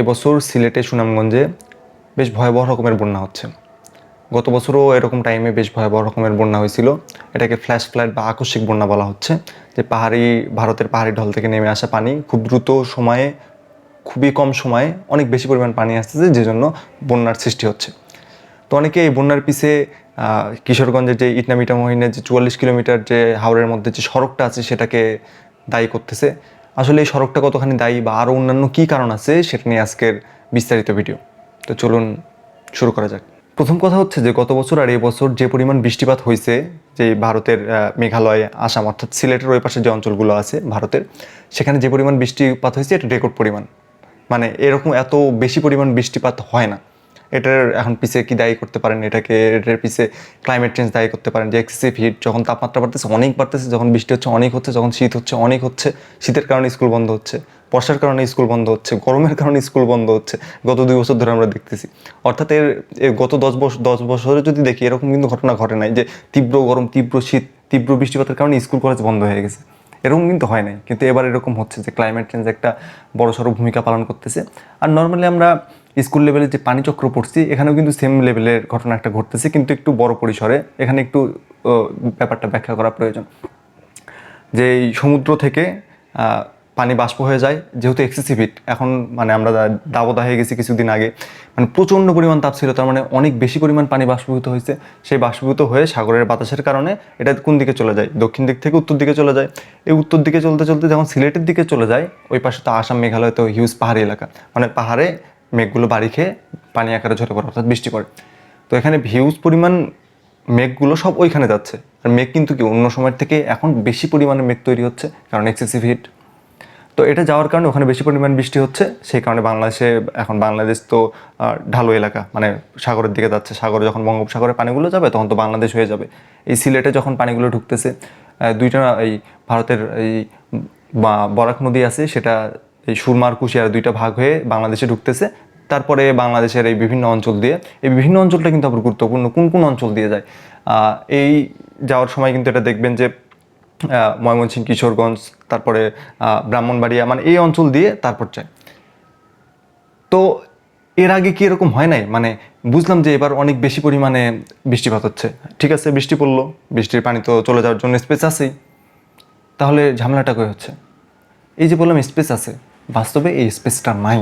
এবছর সিলেটে সুনামগঞ্জে বেশ ভয়াবহ রকমের বন্যা হচ্ছে। গত বছরও এরকম টাইমে বেশ ভয়াবহ রকমের বন্যা হয়েছিল। এটাকে ফ্ল্যাশ ফ্ল্যাট বা আকস্মিক বন্যা বলা হচ্ছে। যে পাহাড়ি, ভারতের পাহাড়ি ঢল থেকে নেমে আসা পানি খুব দ্রুত সময়ে, খুবই কম সময়ে অনেক বেশি পরিমাণ পানি আসতেছে, যে জন্য বন্যার সৃষ্টি হচ্ছে। তো অনেকে এই বন্যার পিছে কিশোরগঞ্জের যে ইটনামিটা মহিনের যে চুয়াল্লিশ কিলোমিটার যে হাওড়ের মধ্যে যে সড়কটা আছে, সেটাকে দায়ী করতেছে। আসলে এই সড়কটা কতখানি দায়ী বা আরও অন্যান্য কী কারণ আছে, সেটা নিয়ে আজকের বিস্তারিত ভিডিও। তো চলুন শুরু করা যাক। প্রথম কথা হচ্ছে যে গত বছর আর এই বছর যে পরিমাণ বৃষ্টিপাত হয়েছে, যে ভারতের মেঘালয়, আসাম, অর্থাৎ সিলেটের ওই পাশে যে অঞ্চলগুলো আছে ভারতের, সেখানে যে পরিমাণ বৃষ্টিপাত হয়েছে, এটা রেকর্ড পরিমাণ। মানে এরকম এত বেশি পরিমাণ বৃষ্টিপাত হয় না। এটার এখন পিছে কি দায়ী করতে পারেন? এটাকে, এটার পিছে ক্লাইমেট চেঞ্জ দায়ী করতে পারেন? যে এক্সেসিভ হিট যখন তাপমাত্রা বাড়তেছে, অনেক বাড়তেছে, যখন বৃষ্টি হচ্ছে, অনেক হচ্ছে, যখন শীত হচ্ছে, অনেক হচ্ছে, শীতের কারণে স্কুল বন্ধ হচ্ছে, বর্ষার কারণে স্কুল বন্ধ হচ্ছে, গরমের কারণে স্কুল বন্ধ হচ্ছে, গত দুই বছর ধরে আমরা দেখতেছি। অর্থাৎ এর গত দশ বছর দশ বছরে যদি দেখি, এরকম কিন্তু ঘটনা ঘটে নাই যে তীব্র গরম, তীব্র শীত, তীব্র বৃষ্টিপাতের কারণে স্কুল কলেজ বন্ধ হয়ে গেছে। এরকম কিন্তু হয় নাই। কিন্তু এবার এরকম হচ্ছে যে ক্লাইমেট চেঞ্জ একটা বড়সড় ভূমিকা পালন করতেছে। আর নর্মালি আমরা স্কুল লেভেলে যে পানিচক্র পড়ছি, এখানেও কিন্তু সেম লেভেলের ঘটনা একটা ঘটতেছে, কিন্তু একটু বড় পরিসরে। এখানে একটু ব্যাপারটা ব্যাখ্যা করা প্রয়োজন। যে সমুদ্র থেকে পানি বাষ্প হয়ে যায়, যেহেতু এক্সেসিভ হিট এখন মানে আমরা দাবদাহ হয়ে গেছি কিছুদিন আগে। মানে প্রচণ্ড পরিমাণ তাপ ছিল, তার মানে অনেক বেশি পরিমাণ পানি বাষ্পীভূত হয়েছে। সেই বাষ্পীভূত হয়ে সাগরের বাতাসের কারণে এটা কোন দিকে চলে যায়? দক্ষিণ দিক থেকে উত্তর দিকে চলে যায়। এই উত্তর দিকে চলতে চলতে যখন সিলেটের দিকে চলে যায়, ওই পাশে তো আসাম মেঘালয়, তো হিউজ পাহাড়ি এলাকা। মানে পাহাড়ে মেঘগুলো বাড়ি খেয়ে পানি আকারে ঝরে পড়ে, অর্থাৎ বৃষ্টি পড়ে। তো এখানে হিউজ পরিমাণ মেঘগুলো সব ওইখানে যাচ্ছে। আর মেঘ কিন্তু কি অন্য সময়ের থেকে এখন বেশি পরিমাণে মেঘ তৈরি হচ্ছে, কারণ এক্সেসিভ হিট তো এটা যাওয়ার কারণে ওখানে বেশি পরিমাণ বৃষ্টি হচ্ছে, সেই কারণে বাংলাদেশে, এখন বাংলাদেশ তো ঢালু এলাকা মানে সাগরের দিকে যাচ্ছে। সাগরে যখন বঙ্গোপসাগরে পানিগুলো যাবে, তখন তো বাংলাদেশ হয়ে যাবে। এই সিলেটে যখন পানিগুলো ঢুকতেছে দুইটা, এই ভারতের, এই বরাক নদী আছে, সেটা এই সুরমার কুশিয়ার দুইটা ভাগ হয়ে বাংলাদেশে ঢুকতেছে। তারপরে বাংলাদেশের এই বিভিন্ন অঞ্চল দিয়ে, এই বিভিন্ন অঞ্চলটা কিন্তু আবার গুরুত্বপূর্ণ। কোন কোন অঞ্চল দিয়ে যায়? এই যাওয়ার সময় কিন্তু এটা দেখবেন যে ময়মনসিংহ, কিশোরগঞ্জ, তারপরে ব্রাহ্মণবাড়িয়া মানে এই অঞ্চল দিয়ে তারপর যায়। তো এর আগে কি এরকম হয় নাই? মানে বুঝলাম যে এবার অনেক বেশি পরিমাণে বৃষ্টিপাত হচ্ছে। ঠিক আছে, বৃষ্টি পড়ল, বৃষ্টির পানি তো চলে যাওয়ার জন্য স্পেস আছেই। তাহলে ঝামেলাটা কই হচ্ছে? এই যে বললাম স্পেস আছে, বাস্তবে এই স্পেসটা নাই।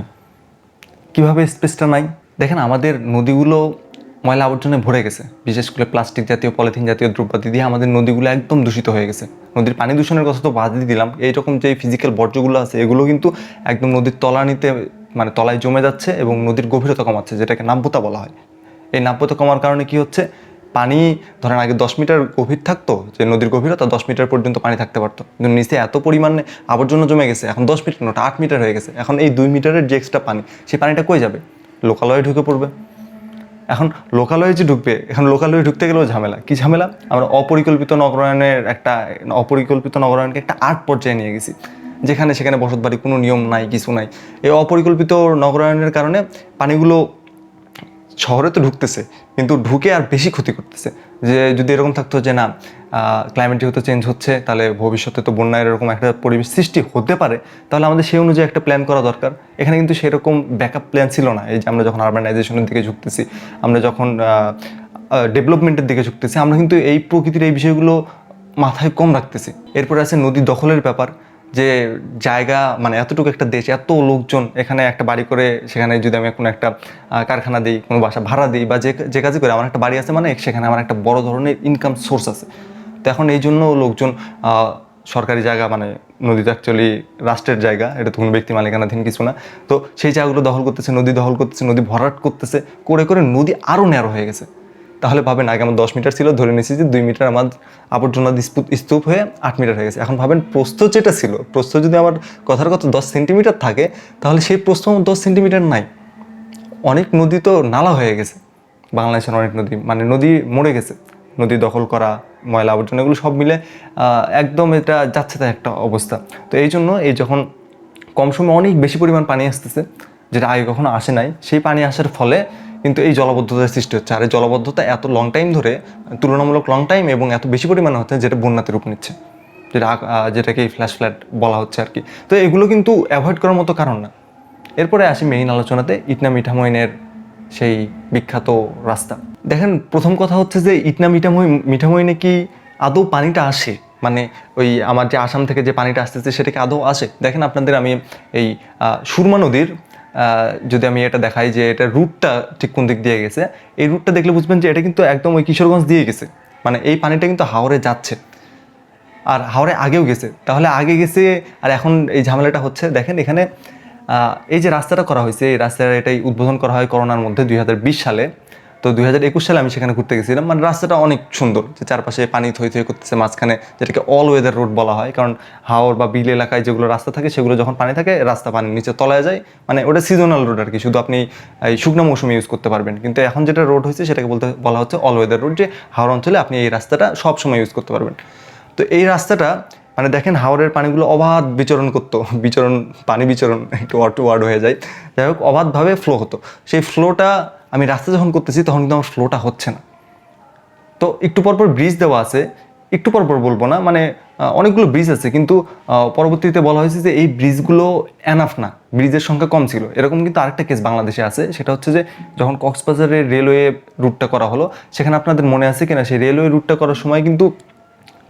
কীভাবে স্পেসটা নাই? দেখেন, আমাদের নদীগুলো ময়লা আবর্জনায় ভরে গেছে। বিশেষ করে প্লাস্টিক জাতীয় পলিথিন জাতীয় দ্রব্যাদি দিয়ে আমাদের নদীগুলো একদম দূষিত হয়ে গেছে। নদীর পানি দূষণের কথা তো বাদই দিলাম। এইরকম যে ফিজিক্যাল বর্জ্যগুলো আছে, এগুলো কিন্তু একদম নদীর তলানিতে মানে তলায় জমে যাচ্ছে এবং নদীর গভীরতা কমাচ্ছে, যেটাকে নাব্যতা বলা হয়। এই নাব্যতা কমার কারণে কি হচ্ছে? পানি, ধরেন আগে দশ মিটার গভীর থাকতো, যে নদীর গভীরতা দশ মিটার পর্যন্ত পানি থাকতে পারতো। কিন্তু নিচে এত পরিমাণে আবর্জনা জমে গেছে, এখন দশ মিটার নটা আট মিটার হয়ে গেছে। এখন এই দুই মিটারের যে এক্সট্রা পানি, সেই পানিটা কই যাবে? লোকালয়ে ঢুকে পড়বে। এখন লোকালয়ে যে ঢুকবে, এখন লোকালয়ে ঢুকতে গেলেও ঝামেলা। কি ঝামেলা? আমরা অপরিকল্পিত নগরায়নের একটা, অপরিকল্পিত নগরায়নকে একটা আর্ট পর্যায়ে নিয়ে গেছি। যেখানে সেখানে বসত বাড়ি কোনো নিয়ম নাই, কিছু নাই। এই অপরিকল্পিত নগরায়নের কারণে পানিগুলো শহরে তো ঢুকতেছে, কিন্তু ঢুকে আর বেশি ক্ষতি করতেছে। যে যদি এরকম থাকতো যে না ক্লাইমেট যেহেতু চেঞ্জ হচ্ছে, তাহলে ভবিষ্যতে তো বন্যায় এরকম একটা পরিবেশ সৃষ্টি হতে পারে, তাহলে আমাদের সেই অনুযায়ী একটা প্ল্যান করা দরকার। এখানে কিন্তু সেরকম ব্যাকআপ প্ল্যান ছিল না, এই যে আমরা যখন আরবানাইজেশনের দিকে ঝুঁকতেছি, আমরা যখন ডেভেলপমেন্টের দিকে ঝুঁকতেছি, আমরা কিন্তু এই প্রকৃতির এই বিষয়গুলো মাথায় কম রাখতেছি। এরপরে আছে নদী দখলের ব্যাপার যে জায়গা মানে এতটুকু একটা দেশ, এত লোকজন এখানে একটা বাড়ি করে, সেখানে যদি আমি কোনো একটা কারখানা দিই, কোনো বাসা ভাড়া দিই বা যে যে কাজই করি, আমার একটা বাড়ি আছে মানে সেখানে আমার একটা বড় ধরনের ইনকাম সোর্স আছে। তো এখন এই জন্য লোকজন সরকারি জায়গা মানে নদী তো অ্যাকচুয়ালি রাষ্ট্রের জায়গা, এটা তো কোনো ব্যক্তি মালিকানাধীন কিছু না। তো সেই জায়গাগুলো দখল করতেছে, নদী দখল করতেছে, নদী ভরাট করতেছে, করে করে নদী আরও ন্যারো হয়ে গেছে। তাহলে ভাবেন আগে আমার দশ মিটার ছিল, ধরে নিয়েছি যে দুই মিটার আমার আবর্জনা স্তূপ- হয়ে আট মিটার হয়ে গেছে। এখন ভাবেন প্রস্থ যেটা ছিল, প্রস্থ যদি আমার কথার কথা দশ সেন্টিমিটার থাকে, তাহলে সেই প্রস্থ আমার দশ সেন্টিমিটার নাই। অনেক নদী তো নালা হয়ে গেছে। বাংলাদেশের অনেক নদী মানে নদী মরে গেছে। নদী দখল করা, ময়লা আবর্জনা, এগুলো সব মিলে একদম এটা যাচ্ছে তাই একটা অবস্থা। তো এই জন্য এই যখন কম সময়ে অনেক বেশি পরিমাণ পানি আসতেছে, যেটা আগে কখনো আসে নাই, সেই পানি আসার ফলে কিন্তু এই জলবদ্ধতার সৃষ্টি হচ্ছে। আর এই জলবদ্ধতা এত লং টাইম ধরে, তুলনামূলক লং টাইম এবং এত বেশি পরিমাণে হচ্ছে যেটা বন্যাতে রূপ নিচ্ছে। যেটা যেটাকে ফ্ল্যাশ ফ্ল্যাট বলা হচ্ছে আর কি। তো এগুলো কিন্তু অ্যাভয়েড করার মতো কারণ না। এরপরে আসি মেইন আলোচনাতে ইটনা মিঠামইনের সেই বিখ্যাত রাস্তা। দেখেন, প্রথম কথা হচ্ছে যে ইটনা মিঠামই, মিঠামইনে কি আদৌ পানিটা আসে? মানে ওই আমার যে আসাম থেকে যে পানিটা আসতেছে, সেটা কি আদৌ আসে? দেখেন আপনাদের আমি এই সুরমা নদীর যদি আমি এটা দেখাই যে এটা রুটটা ঠিক কোন দিক দিয়ে গেছে, এই রুটটা দেখলে বুঝবেন যে এটা কিন্তু একদম ওই কিশোরগঞ্জ দিয়ে গেছে। মানে এই পানিটা কিন্তু হাওড়ে যাচ্ছে। আর হাওড়ে আগেও গেছে। তাহলে আগে গেছে, আর এখন এই ঝামেলাটা হচ্ছে। দেখেন এখানে এই যে রাস্তাটা করা হয়েছে, এই রাস্তাটা এটাই উদ্বোধন করা হয় করোনার মধ্যে দুই হাজার বিশ সালে। তো দুই হাজার একুশ সালে আমি সেখানে ঘুরতে গেছিলাম। মানে রাস্তাটা অনেক সুন্দর। যে চারপাশে পানি থই থই করতেছে, মাঝখানে যেটাকে অল ওয়েদার রোড বলা হয়। কারণ হাওড় বা বিল এলাকায় যেগুলো রাস্তা থাকে, সেগুলো যখন পানি থাকে, রাস্তা পানির নিচে তলায় যায়। মানে ওটা সিজনাল রোড আর কি। শুধু আপনি এই শুকনো মৌসুমে ইউজ করতে পারবেন। কিন্তু এখন যেটা রোড হয়েছে, সেটাকে বলতে, বলা হচ্ছে অল ওয়েদার রোড যে হাওড় অঞ্চলে আপনি এই রাস্তাটা সব সময় ইউজ করতে পারবেন। তো এই রাস্তাটা মানে দেখেন হাওড়ের পানিগুলো অবাধ বিচরণ করতো, বিচরণ, পানি বিচরণ, একটু ওয়ার্ড ওয়ার্ড হয়ে যায়। যাই হোক, অবাধভাবে ফ্লো হতো। সেই ফ্লোটা আমি রাস্তা যখন করতেছি, তখন কিন্তু আমার ফ্লোটা হচ্ছে না। তো একটু পরপর ব্রিজ দেওয়া আছে। একটু পরপর বলব না মানে অনেকগুলো ব্রিজ আছে। কিন্তু পরবর্তীতে বলা হয়েছে যে এই ব্রিজগুলো এনাফ না। ব্রিজের সংখ্যা কম ছিল। এরকম কিন্তু আরেকটা কেস বাংলাদেশে আছে। সেটা হচ্ছে যে, যখন কক্সবাজারের রেলওয়ে রুটটা করা হলো, সেখানে আপনাদের মনে আছে কিনা? সেই রেলওয়ে রুটটা করার সময় কিন্তু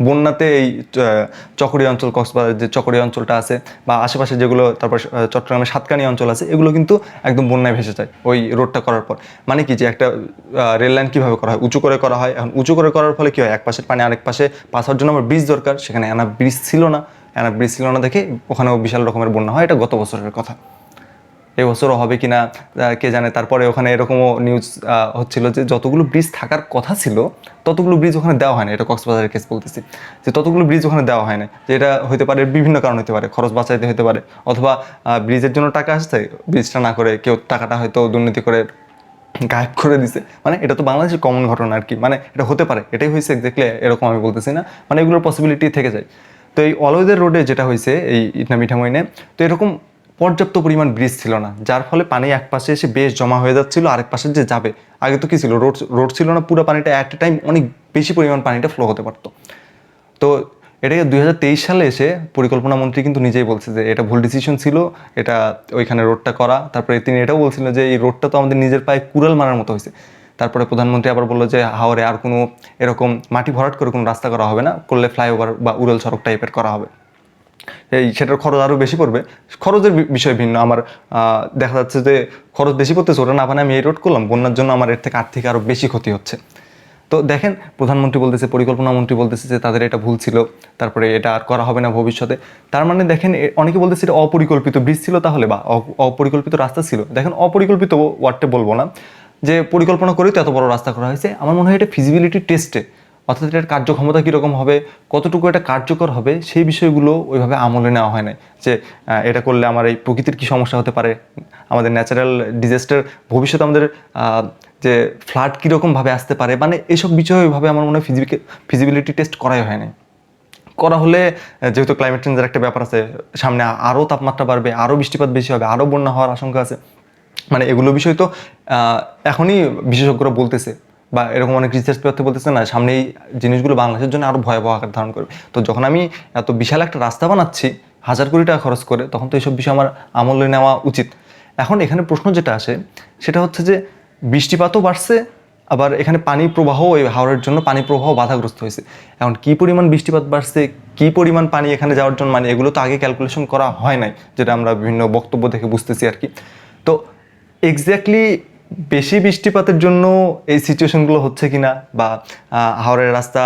বন্যাতে এই আহ, চকরিয়া অঞ্চল কক্সবাজার যে চকরিয়া অঞ্চলটা আছে বা আশেপাশে যেগুলো তারপর চট্টগ্রামের সাতকানি অঞ্চল আছে এগুলো কিন্তু একদম বন্যায় ভেসে যায় ওই রোডটা করার পর। মানে কি যে একটা রেল লাইন কীভাবে করা হয়? উঁচু করে করা হয়। এখন উঁচু করে করার ফলে কী হয়? এক পাশের পানি আরেক পাশে হওয়ার জন্য আমার ব্রিজ দরকার সেখানে এনা ব্রিজ ছিল না। এনা ব্রিজ ছিল না দেখে ওখানেও বিশাল রকমের বন্যা হয়। এটা গত বছরের কথা। এবছরও হবে কিনা কে জানে, তারপরে ওখানে এরকমও নিউজ হচ্ছিল যে যতগুলো ব্রিজ থাকার কথা ছিল, ততগুলো ব্রিজ ওখানে দেওয়া হয় না এটা কক্সবাজারের কেস বলতেছি। যে ততগুলো ব্রিজ ওখানে দেওয়া হয় না যে এটা হতে পারে, বিভিন্ন কারণ হতে পারে, খরচ বাঁচাইতে হতে পারে, অথবা ব্রিজের জন্য টাকা আসছে ব্রিজটা না করে কেউ টাকাটা হয়তো দুর্নীতি করে গায়েব করে দিছে। মানে এটা তো বাংলাদেশের কমন ঘটনা আর কি। মানে এটা হতে পারে, এটাই হয়েছে এক্স্যাক্টলি এরকম আমি বলতেছি না। মানে এগুলোর পসিবিলিটি থেকে যায়। তো এই অলওয়েদের রোডে যেটা হয়েছে, এই ইটনা মিঠামইনে তো এরকম পর্যাপ্ত পরিমাণ ব্রিজ ছিল না, যার ফলে পানি এক পাশে এসে বেশ জমা হয়ে যাচ্ছিল আরেক পাশে যে যাবে, আগে তো কী ছিল, রোড রোড ছিল না, পুরো পানিটা অ্যাট এ টাইম অনেক বেশি পরিমাণ পানিটা ফ্লো হতে পারতো। তো এটাকে দুই হাজার তেইশ সালে এসে পরিকল্পনা মন্ত্রী কিন্তু নিজেই বলছে যে এটা ভুল ডিসিশন ছিল, এটা ওইখানে রোডটা করা। তারপরে তিনি এটাও বলছিলেন যে এই রোডটা তো আমাদের নিজের পায়ে কুড়াল মারার মতো হয়েছে। তারপরে প্রধানমন্ত্রী আবার বলল যে হাওড়ে আর কোনো এরকম মাটি ভরাট করে কোনো রাস্তা করা হবে না, করলে ফ্লাইওভার বা উড়াল সড়ক টাইপের করা হবে। এই সেটার খরচ আরও বেশি পড়বে। খরচের বিষয় ভিন্ন। আমার দেখা যাচ্ছে যে খরচ বেশি পড়তেছে, ওটা না মানে আমি এই রোড করলাম, বন্যার জন্য আমার এর থেকে আর্থিক আরও বেশি ক্ষতি হচ্ছে। তো দেখেন, প্রধানমন্ত্রী বলতেছে, পরিকল্পনা মন্ত্রী বলতেছে যে তাদের এটা ভুল ছিল, তারপরে এটা আর করা হবে না ভবিষ্যতে। তার মানে দেখেন অনেকে বলতেছে এটা অপরিকল্পিত ব্রিজ ছিল তাহলে, বা অপরিকল্পিত রাস্তা ছিল। দেখেন, অপরিকল্পিত ওয়ার্ডটা বলব না, যে পরিকল্পনা করেই তো এত বড় রাস্তা করা হয়েছে। আমার মনে হয় এটা ফিজিবিলিটি টেস্টে অর্থাৎ এটার কার্যক্ষমতা কীরকম হবে, কতটুকু এটা কার্যকর হবে, সেই বিষয়গুলো ওইভাবে আমলে নেওয়া হয় নাই। যে এটা করলে আমার এই প্রকৃতির কী সমস্যা হতে পারে, আমাদের ন্যাচারাল ডিজাস্টার ভবিষ্যতে আমাদের যে ফ্লাড কীরকমভাবে আসতে পারে মানে এসব বিষয় ওইভাবে আমার মনে হয় ফিজিবিলিটি টেস্ট করাই হয় নাই। করা হলে যেহেতু ক্লাইমেট চেঞ্জের একটা ব্যাপার আছে, সামনে আরও তাপমাত্রা বাড়বে, আরও বৃষ্টিপাত বেশি হবে, আরও বন্যা হওয়ার আশঙ্কা আছে। মানে এগুলো বিষয় তো এখনই বিশেষজ্ঞরা বলতেছে। বা এরকম অনেক রিসার্চ পেপারতে বলতেছে, না সামনে এই জিনিসগুলো বাংলাদেশের জন্য আরও ভয়াবহ আকার ধারণ করবে। তো যখন আমি এত বিশাল একটা রাস্তা বানাচ্ছি, হাজার কোটি টাকা খরচ করে, তখন তো এইসব বিষয় আমার আমলে নেওয়া উচিত। এখন এখানে প্রশ্ন যেটা আসে, সেটা হচ্ছে যে, বৃষ্টিপাতও বাড়ছে, আবার এখানে পানি প্রবাহ এই হাওড়ের জন্য পানি প্রবাহ বাধাগ্রস্ত হয়েছে। এখন কি পরিমাণ বৃষ্টিপাত বাড়ছে, কি পরিমাণ পানি এখানে যাওয়ার জন্য মানে এগুলো তো আগে ক্যালকুলেশন করা হয় নাই, যেটা আমরা বিভিন্ন বক্তব্য থেকে বুঝতেছি আর কি। তো এক্স্যাক্টলি বেশি বৃষ্টিপাতের জন্য এই সিচুয়েশনগুলো হচ্ছে কিনা বা হাওড়ের রাস্তা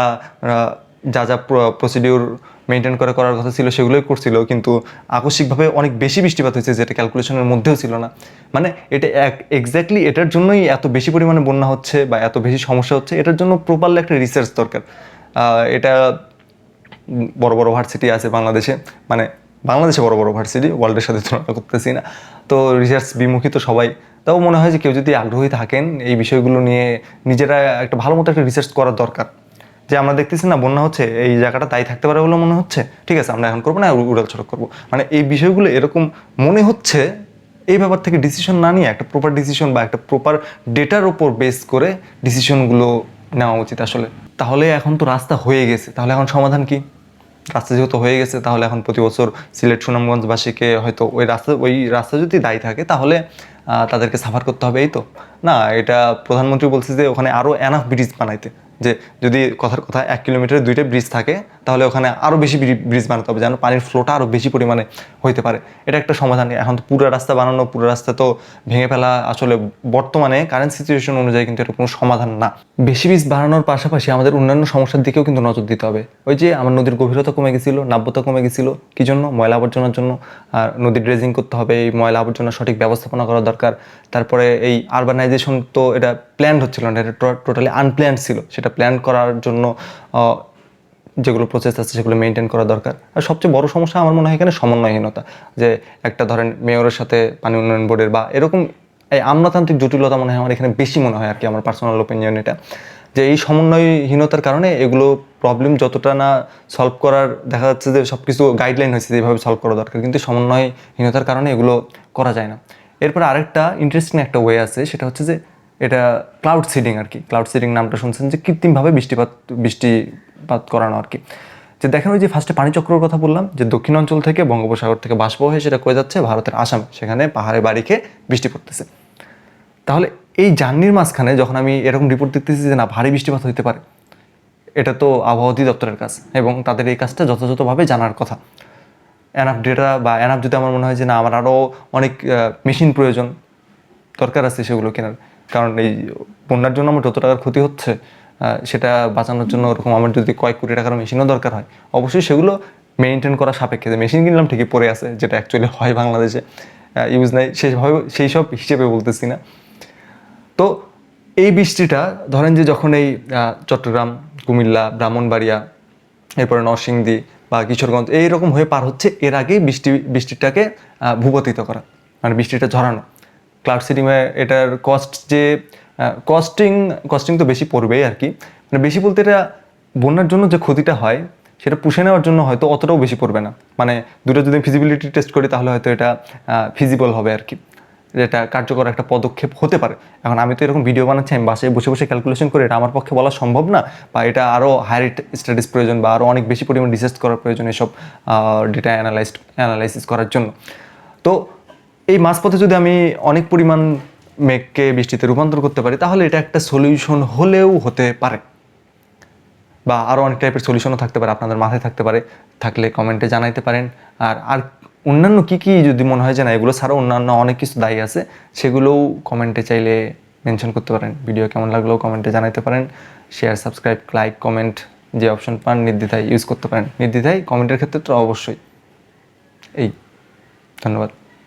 যা যা প্রসিডিউর মেনটেন করে করার কথা ছিল সেগুলোই করছিল, কিন্তু আকস্মিকভাবে অনেক বেশি বৃষ্টিপাত হয়েছে যেটা ক্যালকুলেশনের মধ্যেও ছিল না। মানে এটা এক এক্স্যাক্টলি এটার জন্যই এত বেশি পরিমাণে বন্যা হচ্ছে বা এত বেশি সমস্যা হচ্ছে, এটার জন্য প্রপারলি একটা রিসার্চ দরকার। এটা বড় বড় ভার্সিটি আছে বাংলাদেশে মানে বাংলাদেশে বড় বড় ভার্সিটি ওয়ার্ল্ডের সাথে তুলনা করতেছি না। তো রিসার্চ বিমুখী তো সবাই তাও মনে হয় যে কেউ যদি আগ্রহী থাকেন, এই বিষয়গুলো নিয়ে নিজেরা একটা ভালো মতো একটা রিসার্চ করার দরকার। যে আমরা দেখতেছি না, বন্যা হচ্ছে, এই জায়গাটা তাই থাকতে পারে বলে মনে হচ্ছে? ঠিক আছে, আমরা এখন করব না উড়াল সড়ক করব। মানে এই বিষয়গুলো এরকম মনে হচ্ছে, এই ব্যাপার থেকে ডিসিশন না নিয়ে একটা প্রপার ডিসিশন বা একটা প্রপার ডেটার ওপর বেস করে ডিসিশনগুলো নেওয়া উচিত আসলে। তাহলে এখন তো রাস্তা হয়ে গেছে। তাহলে এখন সমাধান কি? রাস্তা যেহেতু হয়ে গেছে, তাহলে এখন প্রতি বছর সিলেট সুনামগঞ্জবাসীকে হয়তো ওই রাস্তা ওই রাস্তা যদি দায়ী থাকে, তাহলে তাদেরকে সাফার করতে হবে, এই তো? না, এটা প্রধানমন্ত্রী বলছে যে ওখানে আরও এনাফ ব্রিজ বানাইতে। যে যদি কথার কথা এক কিলোমিটারে দুইটা ব্রিজ থাকে, তাহলে ওখানে আরও বেশি ব্রিজ বানাতে হবে যেন পানির ফ্লোটা আরও বেশি পরিমাণে হইতে পারে। এটা একটা সমাধান। এখন তো পুরো রাস্তা বানানো, পুরো রাস্তা তো ভেঙে ফেলা, আসলে বর্তমানে কারেন্ট সিচুয়েশন অনুযায়ী কিন্তু এটা কোনো সমাধান না। বেশি ব্রিজ বানানোর পাশাপাশি আমাদের অন্যান্য সমস্যার দিকেও কিন্তু নজর দিতে হবে। ওই যে আমার নদীর গভীরতা কমে গেছিল, নাব্যতা কমে গেছিল, কি জন্য? ময়লা আবর্জনার জন্য। আর নদী ড্রেজিং করতে হবে, এই ময়লা আবর্জনা সঠিক ব্যবস্থাপনা করা দরকার। তারপরে এই আরবানাইজেশন তো এটা প্ল্যান্ড হচ্ছিল না, এটা টোটালি আনপ্ল্যান্ড ছিল। সেটা প্ল্যান করার জন্য যেগুলো প্রসেস আছে সেগুলো মেনটেন করা দরকার। আর সবচেয়ে বড় সমস্যা আমার মনে হয় এখানে সমন্বয়হীনতা। যে একটা ধরেন মেয়রের সাথে পানি উন্নয়ন বোর্ডের বা এরকম এই আমলাতান্ত্রিক জটিলতা মনে হয় আমার এখানে বেশি মনে হয় আর কি আমার পার্সোনাল ওপিনিয়ন এটা। যে এই সমন্বয়হীনতার কারণে এগুলো প্রবলেম যতটা না সলভ করার, দেখা যাচ্ছে যে সব কিছু গাইডলাইন হয়েছে যেভাবে সলভ করা দরকার। কিন্তু সমন্বয়হীনতার কারণে এগুলো করা যায় না। এরপর আরেকটা ইন্টারেস্টিং একটা ওয়ে আছে, সেটা হচ্ছে যে এটা ক্লাউড সিডিং আর কি। ক্লাউড সিডিং নামটা শুনছেন যে কৃত্রিমভাবে বৃষ্টিপাত বৃষ্টিপাত করানো আর কি। যে দেখেন ওই যে ফার্স্টে পানিচক্রর কথা বললাম, যে দক্ষিণ অঞ্চল থেকে বঙ্গোপসাগর থেকে বাষ্প হয়ে সেটা কয়ে যাচ্ছে, ভারতের আসাম, সেখানে পাহাড়ে বাড়ি খেয়ে বৃষ্টি পড়তেছে। তাহলে এই জার্নির মাঝখানে যখন আমি এরকম রিপোর্ট দেখতেছি যে না, ভারী বৃষ্টিপাত হইতে পারে, এটা তো আবহাওয়া অধিদপ্তরের কাজ এবং তাদের এই কাজটা যথাযথভাবে জানার কথা। অ্যানাপ ডেটা বা অ্যানাপ যদি আমার মনে হয় যে না, আমার আরও অনেক মেশিন প্রয়োজন, দরকার আছে সেগুলো কেনার। কারণ এই বন্যার জন্য আমার যত টাকার ক্ষতি হচ্ছে সেটা বাঁচানোর জন্য ওরকম আমার যদি কয়েক কোটি টাকার মেশিনও দরকার হয়, অবশ্যই সেগুলো মেনটেন করা সাপেক্ষে। মেশিন কিনলাম ঠিকই পড়ে আছে, যেটা অ্যাকচুয়ালি হয় বাংলাদেশে ইউজ নাই সেভাবে সেই সব হিসেবে বলতেছি না। তো এই বৃষ্টিটা, ধরেন যে যখন এই চট্টগ্রাম, কুমিল্লা, ব্রাহ্মণবাড়িয়া, এরপরে নরসিংদী বা কিশোরগঞ্জ, এইরকম হয়ে পার হচ্ছে এর আগে বৃষ্টি, বৃষ্টিটাকে ভূপতিত করা মানে বৃষ্টিটা ঝরানো। ক্লাউড সিডিংয়ে এটার কস্ট যে কস্টিং কস্টিং তো বেশি পড়বেই আর কি। মানে বেশি বলতে এটা বন্যার জন্য যে ক্ষতিটা হয়, সেটা পুষে নেওয়ার জন্য হয়তো অতটাও বেশি পড়বে না। মানে দুটো যদি ফিজিবিলিটি টেস্ট করি, তাহলে হয়তো এটা ফিজিবল হবে আর কি। যেটা কার্যকর একটা পদক্ষেপ হতে পারে। এখন আমি তো এরকম ভিডিও বানাচ্ছি, আমি বাসায় বসে বসে ক্যালকুলেশন করে, এটা আমার পক্ষে বলা সম্ভব না বা এটা আরও হায়ার স্টাডিজ প্রয়োজন বা আরও অনেক বেশি পরিমাণ রিসার্চ করার প্রয়োজন এসব ডেটা অ্যানালাইজ অ্যানালাইসিস করার জন্য। তো এই মাঝপথে যদি আমি অনেক পরিমাণ মেঘকে বৃষ্টিতে রূপান্তর করতে পারি, তাহলে এটা একটা সলিউশন হলেও হতে পারে। বা আরও অনেক টাইপের সলিউশনও থাকতে পারে, আপনাদের মাথায় থাকতে পারে, থাকলে কমেন্টে জানাইতে পারেন। আর আর অন্যান্য কী কী যদি মনে হয় যে না, এগুলো ছাড়াও অন্যান্য অনেক কিছু দায়ী আছে, সেগুলোও কমেন্টে চাইলে মেনশন করতে পারেন। ভিডিও কেমন লাগলেও কমেন্টে জানাইতে পারেন। শেয়ার সাবস্ক্রাইব লাইক কমেন্ট যে অপশন পান নির্দ্বিধায় ইউজ করতে পারেন। নির্দ্বিধায় কমেন্টের ক্ষেত্রে তো অবশ্যই। এই, ধন্যবাদ।